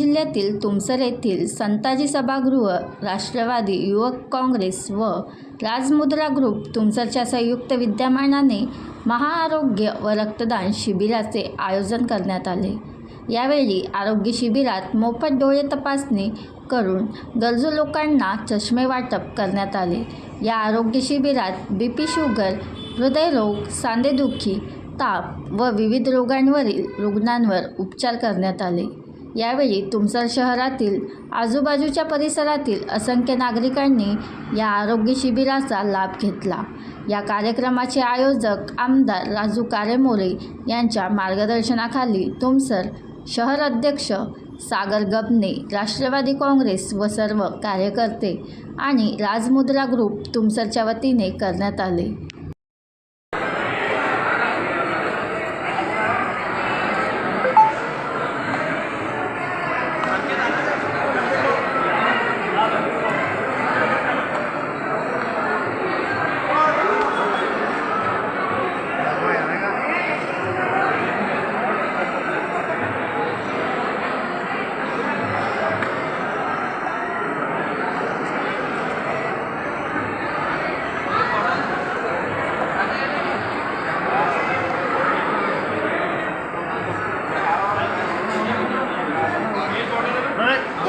जिल्ह्यातील तुमसर येथील संताजी सभागृह राष्ट्रवादी युवक काँग्रेस व राजमुद्रा ग्रुप तुमसरच्या संयुक्त विद्यमानाने महाआरोग्य व रक्तदान शिबिराचे आयोजन करण्यात आले. यावेळी आरोग्य शिबिरात मोफत डोळे तपासणी करून गरजू लोकांना चष्मे वाटप करण्यात आले. या आरोग्य शिबिरात बी पी शुगर हृदयरोग सांधेदुखी ताप व विविध रोगांवरील रुग्णांवर उपचार करण्यात आले. यावेळी तुमसर शहरातील आजूबाजूच्या परिसरातील असंख्य नागरिकांनी या आरोग्य शिबिराचा लाभ घेतला. या कार्यक्रमाचे आयोजक आमदार राजू कारेमोरे यांच्या मार्गदर्शनाखाली तुमसर शहर अध्यक्ष सागर गबने राष्ट्रवादी काँग्रेस व सर्व कार्यकर्ते आणि राजमुद्रा ग्रुप तुमसरच्या वतीने करण्यात आले.